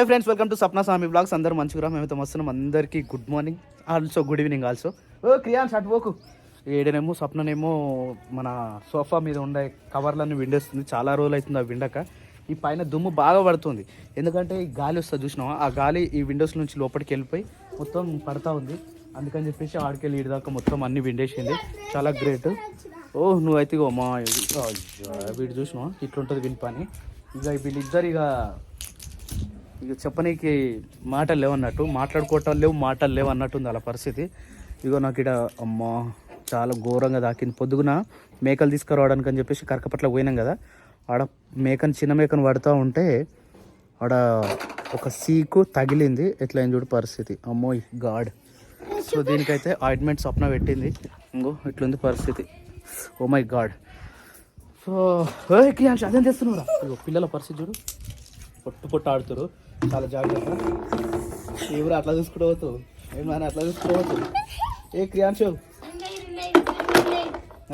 Hi friends welcome to Sapna Swami vlogs అందరూ మంచిగా మేమైతే వస్తున్నాం అందరికీ good morning also good evening also ఓ క్రియాన్స్ అటు పోకు. ఏడనేమో స్వప్ననేమో మన సోఫా మీద ఉండే కవర్లన్నీ విండేస్తుంది. చాలా రోజులు అవుతుంది ఆ విండక. ఈ పైన దుమ్ము బాగా పడుతుంది. ఎందుకంటే ఈ గాలి వస్తుంది చూసినావా? ఆ గాలి ఈ విండోస్ నుంచి లోపలికి వెళ్ళిపోయి మొత్తం పడతా ఉంది. అందుకని చెప్పేసి ఆడికెళ్ళి ఈడి దాకా మొత్తం అన్ని విండేసింది. చాలా గ్రేట్ ఓ నువ్వైతే ఇగో మా వీడు చూసినావా? ఇట్లుంటుంది విని పని. ఇక వీళ్ళిద్దరు ఇక ఇక చెప్పనీకి మాటలు లేవు అన్నట్టు మాట్లాడుకోవటం లేవు మాటలు లేవు అన్నట్టు ఉంది అలా పరిస్థితి. ఇగో నాకు ఇక్కడ అమ్మా చాలా ఘోరంగా దాకింది. పొద్దుగున మేకలు తీసుకురావడానికి అని చెప్పేసి కరకపట్ల పోయినాం కదా. ఆడ మేకను చిన్న మేకను పడుతూ ఉంటే ఆడ ఒక సీకు తగిలింది. ఎట్లా అయింది చూడు పరిస్థితి. అమ్మోయ్ గాడ్. సో దీనికైతే ఆయింట్మెంట్ స్వప్న పెట్టింది. ఇంకో ఇట్లుంది పరిస్థితి. Oh my God. So Kriyansh అదేం తెస్తున్నావురా ఇగో పిల్లల పరిస్థితి చూడు. పొట్టు పొట్టు ఆడుతారు చాలా జాగ్రత్త. ఎవరు అట్లా పోతావు ఏమైనా అట్లా పోతావు ఏ క్రియాంశు?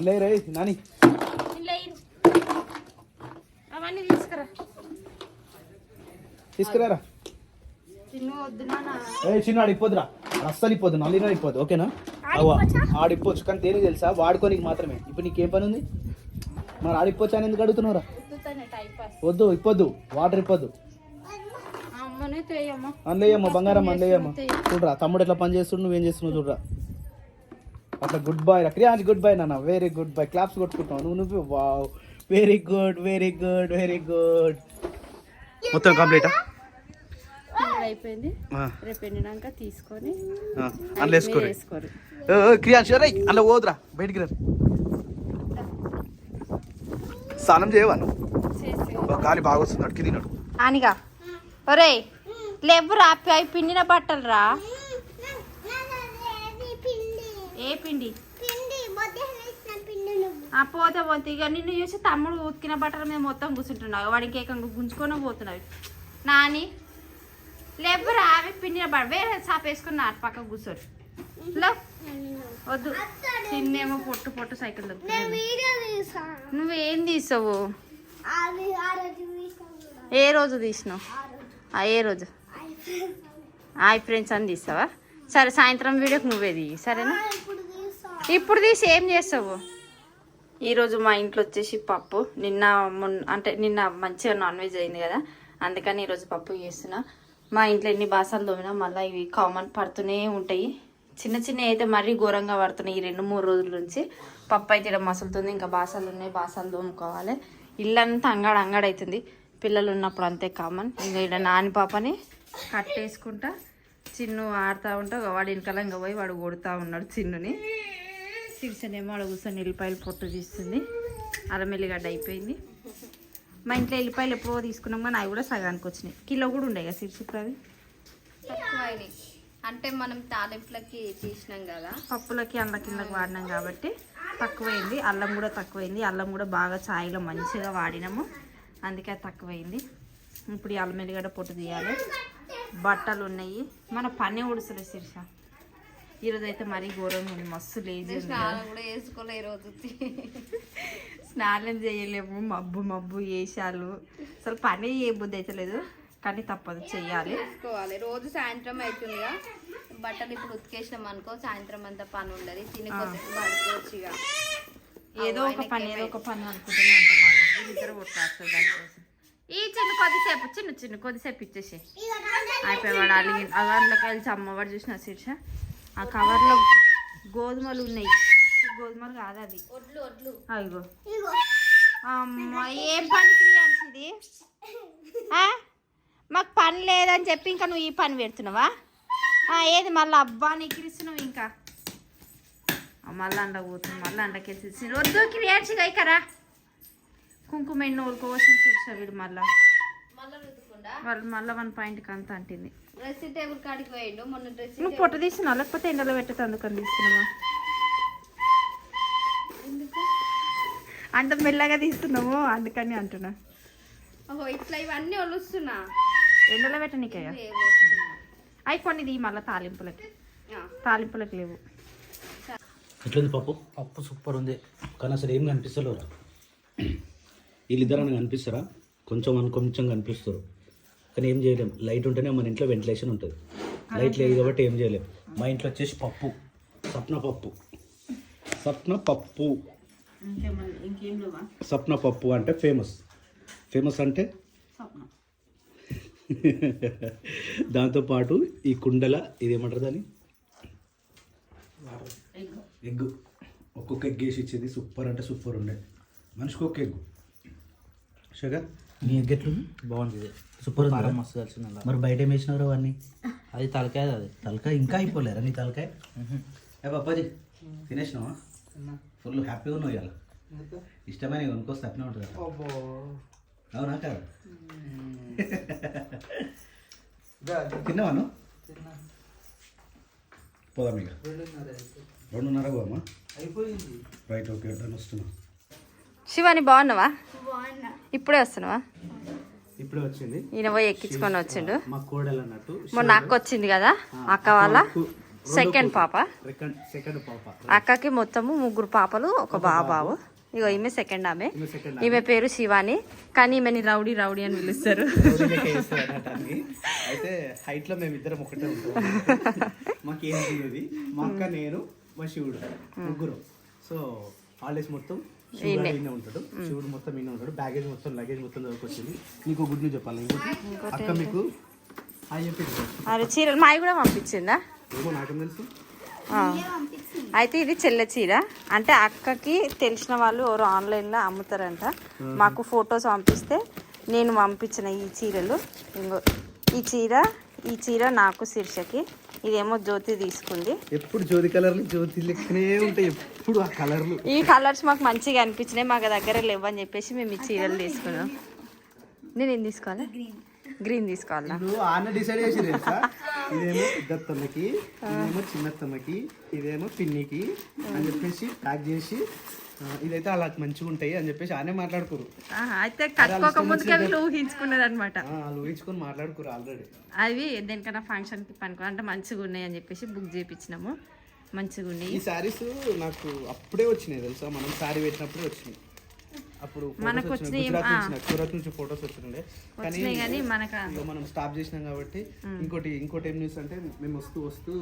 లే రే నాని. తీసుకురారా ఏ చిన్న ఆడిపోద్దురా అస్సలు ఇప్పొద్దు నల్లిన ఇప్పొద్దు ఓకేనా? అవ్వ ఆడిపోవచ్చు కానీ తేలిక తెలుసా? వాడుకోనికి మాత్రమే. ఇప్పుడు నీకేం పని ఉంది మరి ఆడిపోవచ్చా అని ఎందుకు అడుగుతున్నావురా? వద్దు ఇప్పొద్దు వాటర్ ఇప్పొద్దు. అన్నయ్యమ్మ. బంగారం అన్నయ్యమ్మ. చూడరా తమ్ముడు ఎట్లా పని చేస్తుండు నువ్వేం చేస్తున్నావు చూడరా. అట్లా గుడ్ బాయ్ రా క్రియాన్స్ గుడ్ బాయ్ నాన్న. వెరీ గుడ్ బాయ్ క్లాప్స్ కొట్టుకుంటావు నువ్వు నువ్వు wow very good very good very good మొత్తం కంప్లీటా అయిపోయింది. రేపు ఎండినాక తీసుకొని అందులో వేసుకోరు. రై పోదురా బయటికి రా. స్నానం చేయవా నువ్వు? గాలి బాగా వస్తుంది అడికి తిన్నాడు అనిగా ఒరే లేవురా అవి పిండిన బట్టలు రా. ఏ పిండి? ఆ పోతే పోతే. ఇక నిన్ను చూసి తమ్ముడు ఉతికిన బట్టల మీద మొత్తం కూర్చుంటున్నావు. వాడికి ఏకంగా గుంజుకొని పోతున్నావు నాని లేవురా అవి పిండిన బట్ట వేరే చాప వేసుకుని నాటు పక్క కూర్చోరు. వద్దు. చిన్నేమో పొట్టు పొట్టు సైకిల్ నువ్వేం తీసావు? ఏ రోజు తీసినావు? ఏ రోజు? హాయ్ ఫ్రెండ్స్ అని తీస్తావా? సరే సాయంత్రం వీడియోకి నువ్వే తీయి సరేనా? ఇప్పుడు తీసి ఏం చేస్తావు? ఈరోజు మా ఇంట్లో వచ్చేసి పప్పు. నిన్న అంటే నిన్న మంచిగా నాన్ వెజ్ అయింది కదా అందుకని ఈరోజు పప్పు చేస్తున్నా. మా ఇంట్లో ఎన్ని బాసాలు తోమినా మళ్ళీ ఇవి కామన్ పడుతూనే ఉంటాయి. చిన్న చిన్న అయితే మరీ ఘోరంగా పడుతున్నాయి ఈ రెండు మూడు రోజుల నుంచి. పప్పు అయితే ఇక్కడ మసులుతుంది ఇంకా బాసాలు ఉన్నాయి బాసాలు తోముకోవాలి. ఇల్లంతా అంగడి అంగడి అవుతుంది. పిల్లలు ఉన్నప్పుడు అంతే కామన్. ఇంకా ఇక్కడ నాని పాపని కట్టేసుకుంటా. చిన్ను ఆడుతూ ఉంటా వాడు వెనకాల ఇంకా పోయి వాడు కొడుతూ ఉన్నాడు చిన్నుని. సిరిసనేమో అక్కడ కూర్చొని ఎల్లిపాయలు పొట్టు తీస్తుంది. అల్లం ఎల్లిగడ్డ అయిపోయింది. మా ఇంట్లో ఎల్లిపాయలు ఎప్పుడో తీసుకున్నాం కానీ అవి కూడా సగానికి వచ్చినాయి. కిలో కూడా ఉండే కదా సిరిసిప్పు అవి? అంటే మనం తాలింపులకి తీసినాం కదా. పప్పులకి అల్ల కిందకి వాడినాం కాబట్టి తక్కువైంది. అల్లం కూడా తక్కువైంది. అల్లం కూడా బాగా ఛాయ్లో మంచిగా వాడినాము. అందుకే అది తక్కువైంది. ఇప్పుడు ఈ అల్లం ఎల్లిగడ్డ పొట్టు తీయాలి. బట్టలు ఉన్నాయి మన పని ఉడుసులు శిర్ష. ఈరోజు అయితే మరీ ఘోరంగా ఉంది. మస్తు లేజీ వేసుకోలే ఈ రోజు. స్నానం చేయలేము. మబ్బు మబ్బు వేసాలు అసలు పని ఏ బుద్ధి అయితే లేదు. కానీ తప్పదు చెయ్యాలి. వేసుకోవాలి రోజు సాయంత్రం అవుతుందిగా బట్టలు ఇప్పుడు ఉతికేసినాం అనుకో సాయంత్రం అంతా పని ఉండదు. తిని పడుకోవచ్చు ఏదో ఒక పని ఏదో ఒక పని అనుకుంటూనే ఉంటాం ఇద్దరు కొట్లాడుతుంది దానికోసం ఈ చిన్న కొద్దిసేపు చిన్న చిన్న కొద్దిసేపు ఇచ్చేసి అయిపోయాడు అలిగి అగర్లోకి వెళ్ళి అమ్మవాడు చూసిన శీర్ష? ఆ కవర్లో గోధుమలు ఉన్నాయి. గోధుమలు కాదు అది. ఒడ్లు ఒడ్లు. అయ్యో. అమ్మ ఏం పని ఇది? ఆ? మాకు పని లేదని చెప్పి ఇంకా నువ్వు ఈ పని పెడుతున్నావా? ఆ, ఏది మళ్ళీ అబ్బా నీకిరిస్తున్నావు ఇంకా? మళ్ళీ అండ పోతుంది మళ్ళీ అండకెళ్ళి వద్దు క్రియాన్స్ ఇకరా కుంకుమ ఎన్నో ఊరుకోవచ్చు చూసా వీడు మళ్ళా. వాళ్ళు మళ్ళీ వన్ పాయింట్కి అంత అంటుంది. డ్రెస్సింగ్ టేబుల్ కాడికి పోయిండు మొన్న డ్రెస్సింగ్ నువ్వు పొట్ట తీస్తున్నావు లేకపోతే ఎండలో పెట్టేది అందుకని తీస్తున్నావా? అంత మెల్లగా తీస్తున్నావు అందుకని అంటున్నా. ఓహో ఇట్లా ఇవన్నీ ఒలుస్తున్నా? ఎండలో పెట్టనీకయ్యా. వస్తున్నా? అవి కొన్ని తీ మళ్ళీ తాలింపులకి. ఆ, తాలింపులకి లేవు. ఎట్లుంది పప్పు? పప్పు సూపర్ ఉంది. కానీ అసలు ఏం కనిపిస్తలేరు వీళ్ళిద్దరు అని కనిపిస్తారా? కొంచెం అని కొంచెం కనిపిస్తారు. కానీ ఏం చేయలేం. లైట్ ఉంటేనే మన ఇంట్లో వెంటిలేషన్ ఉంటుంది. లైట్ లేదు కాబట్టి ఏం చేయలేం. మా ఇంట్లో వచ్చేసి పప్పు. సప్న పప్పు. సప్న పప్పు. సప్న పప్పు అంటే ఫేమస్. ఫేమస్ అంటే? దాంతోపాటు ఈ కుండల ఇదేమంటారు దాన్ని? ఎగ్ ఒక్కొక్క ఎగ్ వేసి ఇచ్చేది సూపర్ అంటే సూపర్ ఉండే. మనిషికి ఒక ఎగ్ షుగర్? నీ ఎగ్ ఎట్లుంది బాగుంది. సూపర్ కారం ఉంది మస్తు కలిసింది అలా. మరి బయట ఏం వేసినారు అవన్నీ? అది తలకాయ అది. తలకాయ ఇంకా అయిపోలేరా నీ తలకాయ? ఏ పాపాజీ తినేసినావా? ఫుల్ హ్యాపీగా ఉన్నావు ఇవాళ. ఇష్టమైన కొనుక్కొస్తే అట్నే ఉంటుంది అవునా కదా? తిన్నావాను పోదాం ఇక. రెండున్నర పోదామా? అయిపోయింది. రైట్ ఓకే డన్ వస్తున్నా. శివాని బాగున్నావా? ఇప్పుడే వస్తున్నావా? ఇప్పుడే వచ్చింది. ఈయన పోయి ఎక్కించుకొని వచ్చిండు. మా కోడలు అన్నట్టు మొన్న అక్క వచ్చింది కదా అక్క వాళ్ళ సెకండ్ పాప. సెకండ్ సెకండ్ పాప. అక్కకి మొత్తము ముగ్గురు పాపలు ఒక బాబావు ఇగో ఈమె సెకండ్ ఆమె. ఈమె పేరు శివాని. కానీ ఈమెని రౌడీ రౌడీ అని పిలుస్తారు. అయితే హైట్లో మేము ఇద్దరం ఒకటే ఉంటాం. మాకేం తెలియదు. మా అక్క నేను మా శివుడు. ముగ్గురు. సో హాలిడేస్ మొత్తం ఈయన ఉంటాడు. శివుడు మొత్తం ఈయన ఉంటాడు. బ్యాగేజ్ మొత్తం లగేజ్ మొత్తం దొరికొచ్చింది. నీకు గుడ్ న్యూస్ చెప్పాలి ఇంకోటి అక్క మీకు అరే చీరలు మావి కూడా పంపించిందా? ఏమో నాకేం తెలుసు. ఆ. అయితే ఇది చెల్లె చీర. అంటే అక్కకి తెలిసిన వాళ్ళు ఎవరు ఆన్లైన్లో అమ్ముతారంట. మాకు ఫొటోస్ పంపిస్తే నేను పంపించిన ఈ చీరలు. ఇంకో ఈ చీర ఈ చీర నాకు శీర్షకి. ఇదేమో జ్యోతి తీసుకుంది. ఎప్పుడు జ్యోతి కలర్లు జ్యోతి లెక్కనే ఉంటాయి ఎప్పుడు ఆ కలర్లు. ఈ కలర్స్ మాకు మంచిగా అనిపించినాయి మాకు దగ్గర లేవని చెప్పేసి మేము ఈ చీరలు తీసుకున్నాం. నేను ఏం తీసుకోవాలి? గ్రీన్ తీసుకోవాలా? డిసైడ్ చేసి తెలుసా? ఇదేమో పెద్దత్తమ్మకి ఇదేమో చిన్నత్తమ్మకి ఇదేమో పిన్నికి అని చెప్పేసి ప్యాక్ చేసి ఇదైతే అలా మంచిగా ఉంటాయి అని చెప్పేసి ఆనే మాట్లాడుకోరు అయితే కట్టుకోక ముందుకే వీళ్ళు ఊహించుకున్నది అనమాట ఊహించుకొని మాట్లాడుకోరు ఆల్రెడీ అవి దేనికన్నా ఫంక్షన్కి పనుకో అంటే మంచిగా ఉన్నాయి అని చెప్పేసి బుక్ చేయించినాము మంచిగా ఉన్నాయి. ఈ శారీస్ నాకు అప్పుడే వచ్చినాయి తెలుసా? మనం శారీ పెట్టినప్పుడే వచ్చినాయి. అప్పుడు మనకు సూరత్ నుంచి ఫొటోస్ వచ్చిండే కానీ వచ్చినాయి కానీ మనకు మనం స్టాప్ చేసినాం కాబట్టి ఇంకోటి ఇంకోటి ఏం న్యూస్ అంటే మేము వస్తూ వస్తూ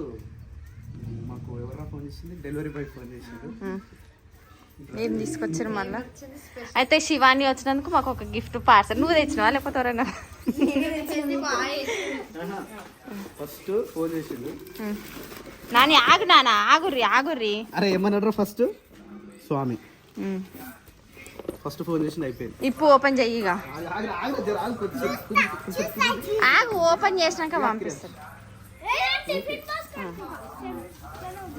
మాకు ఎవరైనా ఫోన్ చేసింది? డెలివరీ బాయ్ ఫోన్ చేసిండు. ఏం తీసుకొచ్చారు మళ్ళా? అయితే శివాని వచ్చినందుకు మాకు ఒక గిఫ్ట్ పార్సల్. నువ్వు తెచ్చినావా లేకపోతే ఎవరైనా? ఫస్ట్ ఫోన్ చేసిండు. నాని ఆగు నాన్న ఆగుర్రి ఆగుర్రి. అరే ఏమన్నాడు ఫస్ట్? స్వామి. ఫస్ట్ ఫోన్ చేసింది అయిపోయింది. ఇప్పు ఓపెన్ చెయ్యిగా ఆగు, ఓపెన్ చేసినాక పంపిస్తాను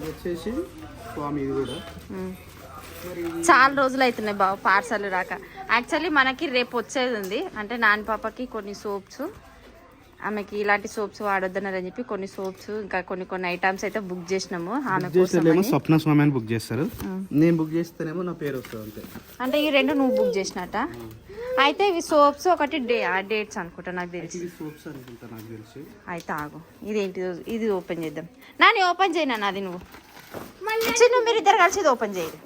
వచ్చేసి స్వామి ఇది కూడా. చాలా రోజులు అవుతున్నాయి బాబు పార్సల్ రాక. యాక్చువల్లీ మనకి రేపు వచ్చేది ఉంది. అంటే నాని పాపకి కొన్ని సోప్స్ ఆమెకి ఇలాంటి సోప్స్ వాడొద్దన్నారని చెప్పి కొన్ని సోప్స్ ఇంకా కొన్ని కొన్ని ఐటమ్స్ అయితే బుక్ చేసినాము ఆమె కోసం. స్వప్న స్వామి అని బుక్ చేస్తారు. నేను బుక్ చేస్తేనేమో నా పేరు వస్తుంది అంతే. అంటే ఈ రెండు నువ్వు బుక్ చేసినట్ట? అయితే ఇవి సోప్స్ ఒకటి డే డేట్స్ అనుకుంటా నాకు తెలిసి. సోప్స్ అనుకుంటా నాకు తెలిసి. అయితే ఆగు. ఇదేంటి ఇది ఓపెన్ చేద్దాం. నాని ఓపెన్ చేయనా అది నువ్వు? మీరు ఇద్దరు కలిసి ఇది ఓపెన్ చేయరు.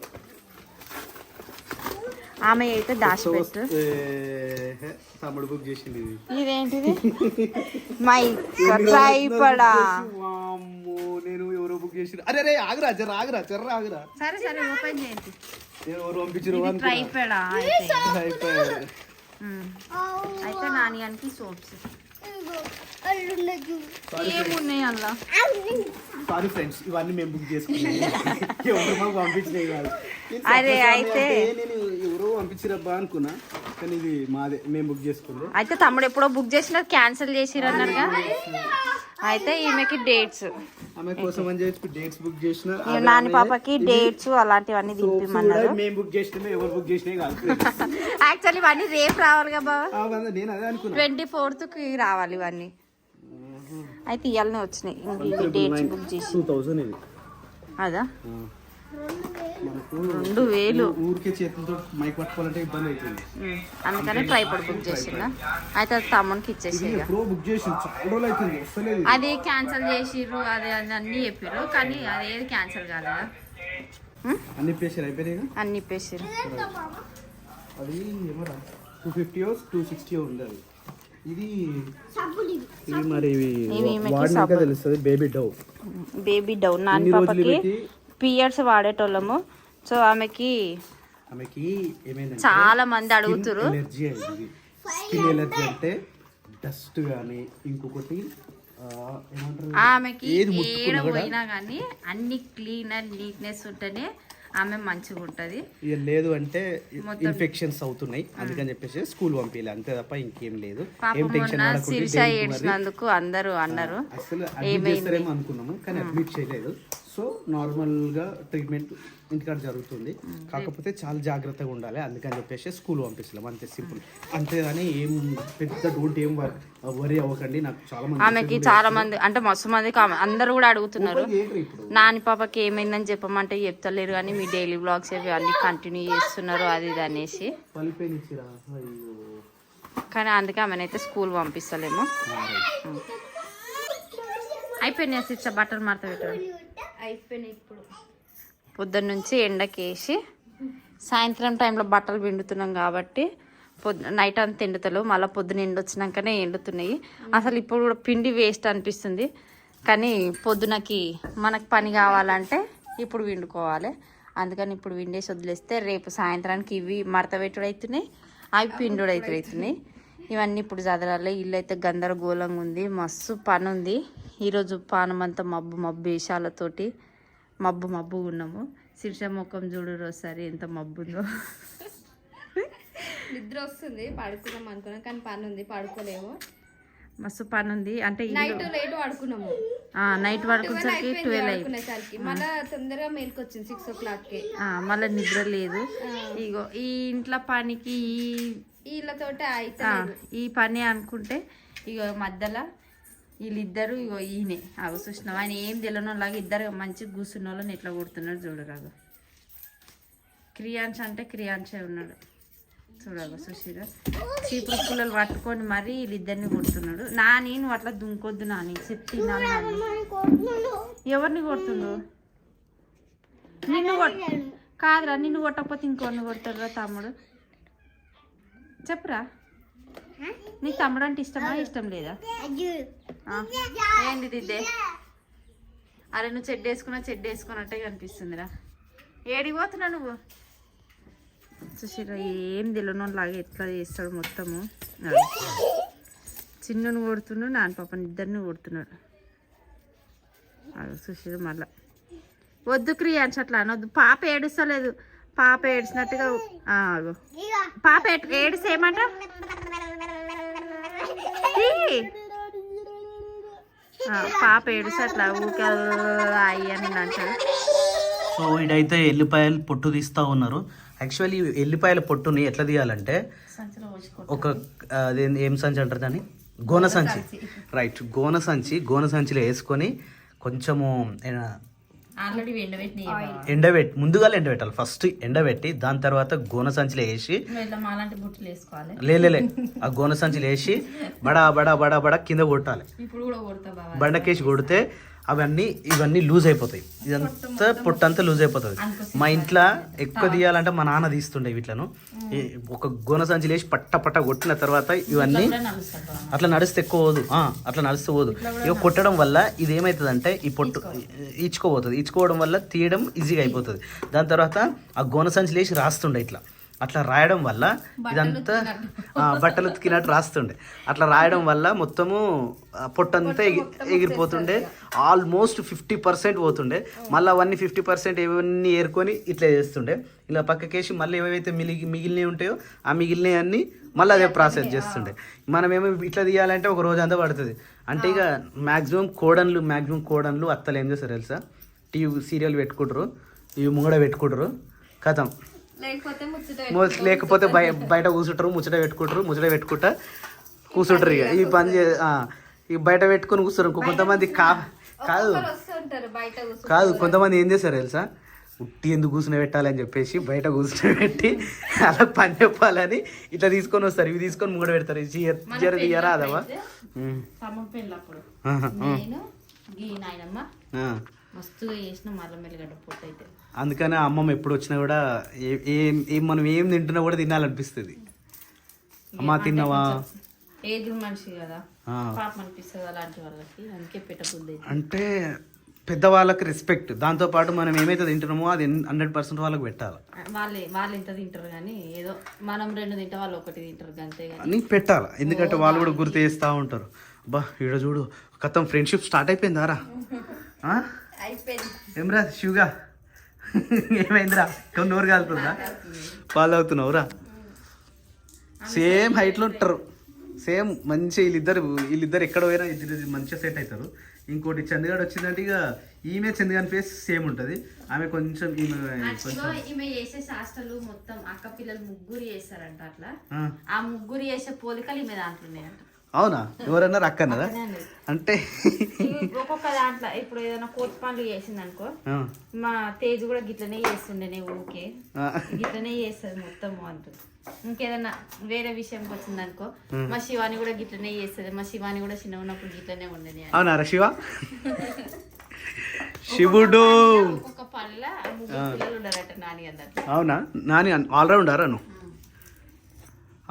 ఆమె అయితే దాచిపెట్టు తమ్ముడు బుక్ చేసింది ఇది. ఇదేంటిది? మై ట్రైపడా నేను ఎవరో బుక్ చేసిన అరే రే ఆగురా జర ఆగురా జర్ర ఆగురా. సరే సరే ఓపెన్ చేయండి. నేను ఎవరు పంపించారు ఇది ట్రైపడా అయితే. అయిపోయారు ఉమ్. అయితే నాని అనికి సోప్స్ ఏమున్నాయి అందులో? సారీ ఫ్రెండ్స్ ఇవన్నీ మేము బుక్ చేసుకున్నాం ఎవరు మాకు పంపించినాయి కాదు ఇది అరే, అయితే- నేను ఎవరో పంపించిరబ్బా అనుకున్నా కానీ ఇది మాదే మేము బుక్ చేసుకున్నాం. అయితే తమ్ముడు ఎప్పుడో బుక్ చేసిన క్యాన్సిల్ చేసిరు అన్నారుగా. అయితే ఈమెకి డేట్స్ ఆమె కోసం అని చెప్పి డేట్స్ బుక్ చేసిన నాని పాపకి డేట్స్ అలాంటివన్నీ దింపిమన్నారు మేము బుక్ చేసినా ఎవరు బుక్ కాదు. యాక్చువల్లీ ఇవన్నీ రేపు రావాలిగా బాబా ఆ, వంద- నేను అదే అనుకున్నా. ట్వంటీ ఫోర్త్కి రావాలి ఇవన్నీ. అయితే ఇవాళనే వచ్చినాయి. డేట్స్ బుక్ చేసి. టూ థౌసండ్ ఇది. అదా. మనకు రెండు వేలు. ఊరికే చేతులతో మైక్ పట్టుకోవాలంటే ఇబ్బంది అవుతుంది. అందుకనే ట్రైపాడ్ బుక్ చేసిందా అయితే అది తమ్మునికి ఇచ్చేసి ఎప్పుడో బుక్ చేసి చాలా రోజులు అవుతుంది వస్తలేదు. అది క్యాన్సిల్ చేసిర్రు అది అది అన్నీ చెప్పారు కానీ అదేది క్యాన్సిల్ కాలేదా అన్ని ప్లేసులు అయిపోయినాయి అన్ని ఇప్పేసారు అది ఏమరా టూ ఫిఫ్టీ టూ సిక్స్టీ ఉంది అది ఇది ఇది మరి ఇవి వాడినాక. తెలుస్తుంది బేబీ డవ్ బేబీ డౌన్ నాన్న పాపకి పియర్స్ వాడేటోళ్ళము. సో ఆమెకి ఆమెకి ఏమైందంటే చాలా మంది అడుగుతురు ఎలర్జీ అయింది. స్కిన్ ఎలర్జీ అంటే డస్ట్ కానీ ఇంకొకటి ఆమెకి ఏది ఏడ పోయినా కానీ అన్ని క్లీన్ అండ్ నీట్నెస్ ఉంటేనే ఆమె మంచిగా ఉంటది. లేదు అంటే ఇన్ఫెక్షన్స్ అవుతున్నాయి. అందుకని చెప్పేసి స్కూల్ పంపించాలి అంతే తప్ప ఇంకేం లేదు. శిరీష ఏడ్చినందుకు అందరూ అన్నారు. అసలు అనుకున్నాము కానీ అడ్మిట్ చేయలేదు. సో నార్మల్గా ట్రీట్మెంట్ ఇంటికాడ జరుగుతుంది. కాకపోతే చాలా జాగ్రత్తగా ఉండాలి. అందుకని చెప్పేసి స్కూల్ పంపిస్తున్నాం. అంతే సింపుల్. అంతేగాని ఏం పెద్ద డోంట్ ఏం వరి అవ్వకండి. నాకు చాలా మంది ఆమెకి చాలా మంది అంటే మస్తు మంది అందరూ కూడా అడుగుతున్నారు. నాని పాపకి ఏమైందని చెప్పమంటే చెప్తలేరు కానీ మీ డైలీ బ్లాగ్స్ అవి అన్ని కంటిన్యూ చేస్తున్నారు అది ఇది అనేసి. కానీ అందుకే ఆమెనైతే స్కూల్ పంపిస్తలేము. అయిపోయినాయి శిక్ష బట్టలు మడత పెట్టాడు. అయిపోయినాయి ఇప్పుడు. పొద్దున్న నుంచి ఎండకేసి సాయంత్రం టైంలో బట్టలు పిండుతున్నాం కాబట్టి పొద్దు నైట్ అంతా ఎండుతలేవు. మళ్ళీ పొద్దున ఎండ వచ్చినాకనే ఎండుతున్నాయి. అసలు ఇప్పుడు కూడా పిండి వేస్ట్ అనిపిస్తుంది. కానీ పొద్దునకి మనకు పని కావాలంటే ఇప్పుడు విండుకోవాలి అందుకని ఇప్పుడు విండేసి వదిలేస్తే రేపు సాయంత్రానికి ఇవి మడత పెట్టుడు అవుతున్నాయి అవి పిండుడు అయితే అవుతున్నాయి ఇవన్నీ ఇప్పుడు చదరాలి. ఇల్లు అయితే గందరగోళంగా ఉంది. మస్తు పని ఉంది ఈరోజు పానం అంతా మబ్బు మబ్బు వేషాలతోటి మబ్బు మబ్బుగా ఉన్నాము. శీర్ష ముఖం చూడు ఒకసారి ఎంత మబ్బు ఉందో నిద్ర వస్తుంది. పడుకుందాం అనుకున్నాం కానీ పని ఉంది పడుకోలేము. మస్తు పని ఉంది అంటే నైట్ లేట్ పడుకున్నాము. నైట్ అయిపోయింది ట్వెల్వ్ అయింది పడుకునేసరికి. మళ్ళా తొందరగా మేలుకు వచ్చింది సిక్స్ ఓ క్లాక్కి మళ్ళీ నిద్ర లేదు. ఇగో ఈ ఇంట్లో పనికి ఈ వీళ్ళతోటి అయితే ఆ, ఈ పని అనుకుంటే ఇగో మధ్యలో వీళ్ళిద్దరు ఇగో ఈయనే. అవి చూసినాం ఆయన ఏం తెలియని లాగా ఇద్దరు మంచి కూర్చున్న వాళ్ళని ఎట్లా కొడుతున్నాడు చూడరాదు క్రియాంశ అంటే క్రియాంశే ఉన్నాడు. చూడగా సుశీర చీపురు పుల్లలు పట్టుకొని మరీ వీళ్ళిద్దరిని కొడుతున్నాడు. నా నేను అట్లా దుంకొద్దు నాని. చెప్తున్నా ఎవరిని కొడుతుండు? నిన్ను కొట్ కాదురా నిన్ను కొట్టకపోతే ఇంకొన్ని కొడతాడురా తమ్ముడు? చెప్పురా. నీకు తమ్ముడు అంటే ఇష్టమా? ఇష్టం లేదా? ఏంది దిద్దే? అరే నువ్వు చెడ్డ వేసుకున్నా చెడ్డ వేసుకున్నట్టే కనిపిస్తుందిరా. ఏడికి పోతున్నా నువ్వు? చూసిరా ఏం తెలియని లాగా ఎట్లా చేస్తాడు మొత్తము. చిన్నుని కొడుతున్నాడు నాన్న పాపని ఇద్దరిని కొడుతున్నాడు. అది చూసిరు మళ్ళా. వద్దు క్రియాన్స్ అట్లా అనొద్దు. పాప ఏడుస్తలేదు. పాప ఏడ్చినట్టుగా. పాప ఏడ్- ఏడిస్తే ఏమంట తీ. ఆ, పాప ఏడుస్తే అట్లా ఊకే అయ్యి అని అంటాడు సో ఇడైతే ఎల్లిపాయలు పొట్టు తీస్తూ ఉన్నారు. యాక్చువల్లీ ఎల్లిపాయల పొట్టుని ఎట్లా తీయాలంటే ఒక అదే ఏం సంచి అంటారు దాన్ని? గోన సంచి. రైట్. గోన సంచి గోన సంచిలో వేసుకొని కొంచెము ఏనా- ఆల్రెడీ ఎండబెట్టి ఎండబెట్టి ముందుగా ఎండబెట్టాలి. ఫస్ట్ ఎండబెట్టి దాని తర్వాత గోన సంచిలో వేసి ఇట్లా మాలాంటి బుట్టలు వేసుకోవాలి. లే లే, లే. ఆ గోన సంచిలో వేసి బడా బడా బడా బడా కింద కొట్టాలి. ఇప్పుడు కూడా కొడతా బాబా బండకేసి కొడితే అవన్నీ ఇవన్నీ లూజ్ అయిపోతాయి. ఇదంతా పొట్టంతా లూజ్ అయిపోతుంది. మా ఇంట్లో ఎక్కువ తీయాలంటే మా నాన్న తీస్తుండే వీటిలను. ఒక గోన సంచి లేచి పట్ట పట్ట కొట్టిన తర్వాత ఇవన్నీ అట్లా నడిస్తే ఎక్కువ పోదు. అట్లా నడిస్తే పోదు. ఇక కొట్టడం వల్ల ఇది ఏమవుతుందంటే ఈ పొట్టు ఇచ్చుకోబోతుంది ఇచ్చుకోవడం వల్ల తీయడం ఈజీగా అయిపోతుంది. దాని తర్వాత ఆ గోన సంచి లేచి రాస్తుండే ఇట్లా. అట్లా రాయడం వల్ల ఇదంతా బట్టలు ఉతికినట్టు రాస్తుండే. అట్లా రాయడం వల్ల మొత్తము పొట్టంతా ఎగి ఎగిరిపోతుండే. ఆల్మోస్ట్ ఫిఫ్టీ పర్సెంట్ పోతుండే. మళ్ళీ అవన్నీ ఫిఫ్టీ పర్సెంట్ ఇవన్నీ ఏరుకొని ఇట్లా చేస్తుండే. ఇలా పక్కకేసి మళ్ళీ ఏవైతే మిగిలి మిగిలినవి ఉంటాయో ఆ మిగిలినవన్నీ మళ్ళీ అదే ప్రాసెస్ చేస్తుండే మనమేమో ఇట్లా తీయాలంటే ఒక రోజు అంతా పడుతుంది. అంటే ఇక మ్యాక్సిమం కోడన్లు మ్యాక్సిమం కోడన్లు అత్తలు ఏం చేస్తారు తెలుసా? టీవీ సీరియల్ పెట్టుకుంటారు ఇవి ముంగడ పెట్టుకుంటారు. కథం. లేకపోతే బయట కూర్చుంటారు ముచ్చట పెట్టుకుంటారు ముచ్చట పెట్టుకుంటా కూర్చుంటారు ఇక. ఈ పని ఈ బయట పెట్టుకొని కూర్చుంటారు ఇంకో కొంతమంది కా కాదు. కాదు కొంతమంది ఏం చేస్తారు తెలుసా? ఉట్టి ఎందుకు కూర్చుని పెట్టాలని చెప్పేసి బయట కూర్చుని పెట్టి అలా పని చెప్పాలని ఇట్లా తీసుకొని వస్తారు. ఇవి తీసుకొని ముంగడ పెడతారు. చీర తీయరా ఆ. మస్తుగా చేసిన మల్ల మెల్లగడ్డ పొట్టు అయితే. అందుకని అమ్మమ్మ ఎప్పుడు వచ్చినా కూడా ఏ- ఏం మనం ఏం తింటున్నా కూడా తినాలనిపిస్తుంది. అమ్మ తిన్నావా? ఏజ్ మనిషి కదా ఆ, పాప అనిపిస్తుంది అలాంటి వాళ్ళకి అందుకే పెట్టబుద్ది అంటే పెద్దవాళ్ళకి రెస్పెక్ట్ దాంతోపాటు మనం ఏమైతే తింటున్నామో అది హండ్రెడ్ పర్సెంట్ వాళ్ళకి పెట్టాలి. వాళ్ళే వాళ్ళు ఇంత తింటారు కానీ ఏదో మనం రెండు తింటే వాళ్ళు ఒకటి తింటారు అంతే కానీ. అని పెట్టాలి. ఎందుకంటే వాళ్ళు కూడా గుర్తు చేస్తూ ఉంటారు. బా ఈడ చూడు కథం ఫ్రెండ్షిప్ స్టార్ట్ అయిపోయిందారా? ఆ? అయిపోయింది. ఏమ్రా శివగా? ఏమైందిరా? కొన్ని నోరు కాలుతుందా? ఫాలో అవుతున్నావురా సేమ్ హైట్లో ఉంటారు. సేమ్ మంచి వీళ్ళిద్దరు వీళ్ళిద్దరు ఎక్కడ పోయినా ఇద్దరు మంచిగా సెట్ అవుతారు. ఇంకోటి చంద్రగాడు వచ్చిందంటే ఇక ఈమె చంద్రగాని ఫేస్ సేమ్ ఉంటుంది. ఆమె కొంచెం ఈమె చేసే శాస్త్రాలు మొత్తం అక్క పిల్లలు ముగ్గురు చేస్తారంట అట్లా. ఆ, ముగ్గురు చేసే పోలికలు ఈమె దాంట్లో అవునా? ఎవరన్నారు? అక్క అన్నదా. అంటే ఒక్కొక్క దాంట్లో ఇప్పుడు ఏదైనా కోతి పనులు చేసింది అనుకో మా తేజ్ కూడా గిట్లనే చేస్తుండే ఆ, గిట్లనే చేస్తుంది మొత్తం అంటుంది ఇంకేదన్నా వేరే విషయంకి వచ్చింది అనుకో మా శివాని కూడా గిట్లనే చేస్తుంది. మా శివాని కూడా చిన్న ఉన్నప్పుడు గిట్లనే ఉండేది అని. అవునారా శివ? శివుడు. ఒక్కొక్క పనుల పిల్లలు ఉన్నారట నాని అన్నట్టు. అవునా? నాని ఆల్రౌండరా నువ్వు?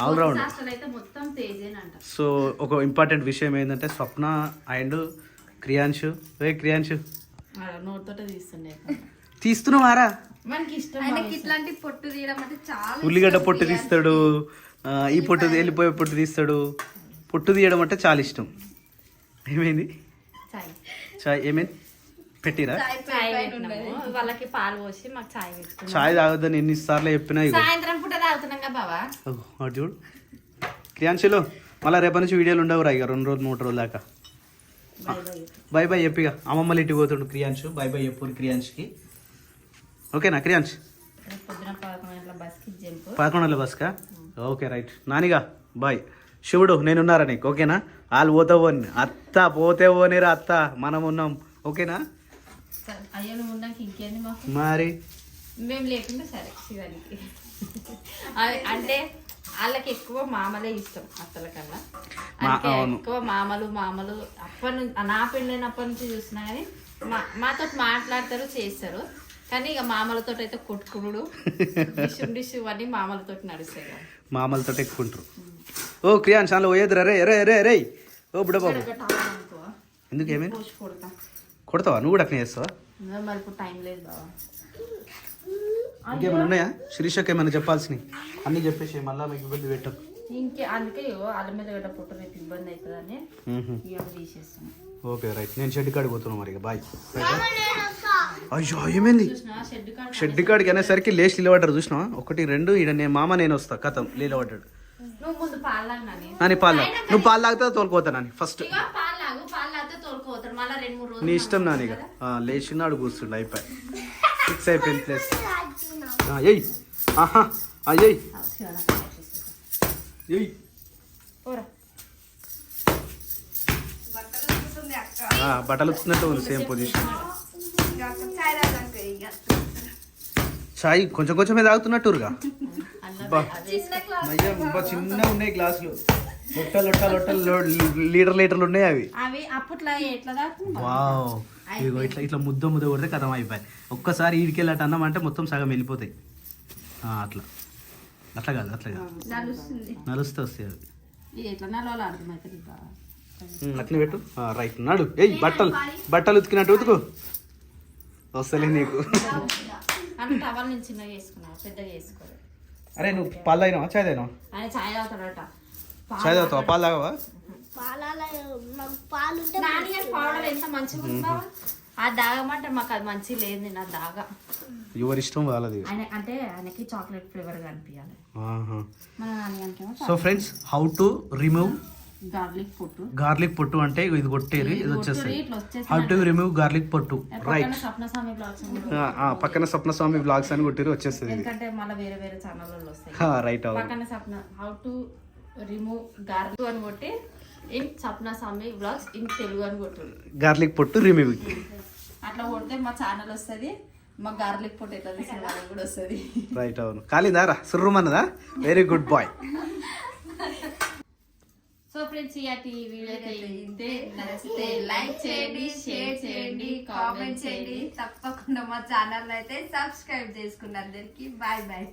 ఆల్రౌండ్ శాస్త్రాలు అయితే మొత్తం తేజేనంట. సో ఒక ఇంపార్టెంట్ విషయం ఏంటంటే స్వప్న అండ్ క్రియాంశు. ఏ క్రియాంశు. తీస్తున్నావారా మనకి ఇష్టం ఆయనకి ఇట్లాంటి పొట్టు తీయడం అంటే చాలా ఉల్లిగడ్డ. పొట్టు తీస్తాడు. ఈ పొట్టు వెళ్ళిపోయే పొట్టు తీస్తాడు. పొట్టు తీయడం అంటే చాలా ఇష్టం. ఏమైంది? చాయ్ ఏమైంది? పెట్టిరా? చాయ్ పెట్టినాము. వాళ్ళకి పాలు పోసి మాకు చాయ్ పెట్టుకున్నాం చాయ్ తాగొద్దని ఎన్నిసార్లు చెప్పినా ఇగో. సాయంత్రం పూట తాగుతున్నాం కదా బావా? అగో, అటు చూడు. క్రియాంశులు మళ్ళీ రేపటి నుంచి వీడియోలు ఉండవురా ఇక రెండు రోజులు మూడు రోజులు దాకా. బాయ్ బాయ్ బై బై చెప్పిగా అమ్మమ్మలు ఇంటికి పోతుండు క్రియాంశు. బై బై చెప్పు క్రియాంష్కి ఓకేనా క్రియాంశ్? రేపు పొద్దున పదకొండు గంటల బస్కి జంపు పదకొండు బస్కా? Okay right. నానిగా బాయ్. శివుడు నేనున్నారా నీకు? ఓకేనా? వాళ్ళు పోతావు అని అత్త పోతే పోనేరా అత్త మనం ఉన్నాం. ఓకేనా? ఇంకేంది మాకు? మరి? మేము లేకుండా సరే శివానికి. అంటే వాళ్ళకి ఎక్కువ మామలే ఇష్టం అత్తల కన్నా. ఎక్కువ మామలు మామలు అప్పటి నుంచి నా పెళ్ళైనప్పటి నుంచి చూసినా కానీ మా మాతో మాట్లాడతారు చేస్తారు. కానీ ఇక మామలతో అయితే కొట్టుకుడు డిష్ డిష్ అని మామలతో నడుస్తాయి. మామలతో ఎక్కుంటారు. ఓ క్రియాన్స్ అందులో పోయేదిరా రే రే రే రే. ఓ బుడ్డ బాబు. ఎందుకు ఏమైంది? కొడతావా? నువ్వు కూడా అట్నే చేస్తావా? టైం లేదు బావా. ఇంకేమైనా ఉన్నాయా? శిరీషకి ఏమైనా చెప్పాల్సినవి? అన్నీ చెప్పేసి మళ్ళీ మీకు ఇబ్బంది పెట్టకు. ఇంకే అందుకే ఇగో అల్లం మీద గడ్డ పుట్టు రేపు ఇబ్బంది అవుతుందని మ్మ్హ. ఇక తీసేస్తాను ఓకే రైట్. నేను షెడ్ కాడికి పోతున్నాను మరి ఇక. బాయ్. అయ్యో ఏమైంది? చూసినా? షెడ్ కాడ షెడ్ కాడికి అనేసరికి లేచి నిలబడ్డారు చూసినావా? ఒకటి రెండు ఈడ నేను మామ నేను వస్తా. కథం. నిలబడ్డాడు నువ్వు ముందు పాలు నాని. నాని పాలు తాగు. నువ్వు పాలు తాగుతా తోలుకోతా నాని ఫస్ట్ ఇక పాలు లాగు పాలు లాగితే తోలుకోతాడు మళ్ళీ రెండు మూడు రోజులు నీ ఇష్టం నాని ఇక. ఆ, లేచినాడు కూర్చుండు అయిపోయి. ఫిక్స్ అయిపోయింది ప్లేస్ ఎయ్ ఆహా ఎయ్ పోరా. బట్టలు ఆ, ఉతుకున్నట్టు ఉంది సేమ్ పొజిషన్ చాయ్ కొంచెం కొంచెమే తాగుతున్నట్టురుగా అన్న బా. అదే. అయ్యా ఇంకా చిన్నగా ఉన్నాయి గ్లాసులు. లొట్ట లొట్ట లొట్టలు లీటర్ లీటర్లు ఉన్నాయి అవి. అవి అప్పట్లో ఎట్లా వావ్. ఇదిగో ఇట్లా ఇట్లా ముద్ద ముద్ద కొడితే కథం అయిపోయి ఒక్కసారి ఈడికెళ్ళట అన్నం అంటే మొత్తం సగం వెళ్ళిపోతాయి. అట్లా. అట్లా కాదు అట్లా కాదు. నలుస్తే వస్తాయి అవి. అట్లనే పెట్టు. రైట్. నడు. ఏయ్ బట్టలు. బట్టలు ఉతికినట్టు ఉతుకు. వస్తలే నీకు. అరే నువ్వు పాలు తాగినావా? చాయ్ తాగుతాడట. చాయ్ తాగుతావా పాలు తాగవా నాని గారి పౌడర్ ఎంత మంచిగా ఉందా అది దాగమంటే మాకు అది మంచిగా లేదు నా దాగా. ఎవరి ఇష్టం వాళ్ళది? అంటే ఆయనకి చాక్లెట్ ఫ్లేవర్ కనిపించాలి. So friends how to remove garlic పొట్టు. గార్లిక్ పొట్టు అంటే ఇది కొట్టేది ఇది వచ్చేస్తుంది. హౌ టు రిమూవ్ గార్లిక్ పొట్టు పక్కన రైట్ స్వప్న స్వామి బ్లాగ్స్ పక్కన స్వప్న స్వామి బ్లాగ్స్ అని కొట్టిరు వచ్చేస్తుంది ఎందుకంటే మళ్ళీ వేరే వేరే ఛానల్లో వస్తాయి. రైట్ అవును. పక్కన Sapna how to remove garlic అని కొట్టి in Sapna Swami vlogs in Telugu అని కొట్టు గార్లిక్ పొట్టు రిమూవ్ అట్లా కొడితే మా ఛానల్ వస్తుంది మా గార్లిక్ పొట్టు ఎట్లా తీసిన కూడా వస్తుంది. రైట్ అవును. కాలిందారా సుర్రుమన్నదా very good boy so friends ఇలాంటి వీడియో అయితే నచ్చితే లైక్ చేయండి షేర్ చేయండి కామెంట్ చేయండి. తప్పకుండా మా ఛానల్ అయితే సబ్స్క్రైబ్ చేసుకున్న అందరికి బాయ్ బాయ్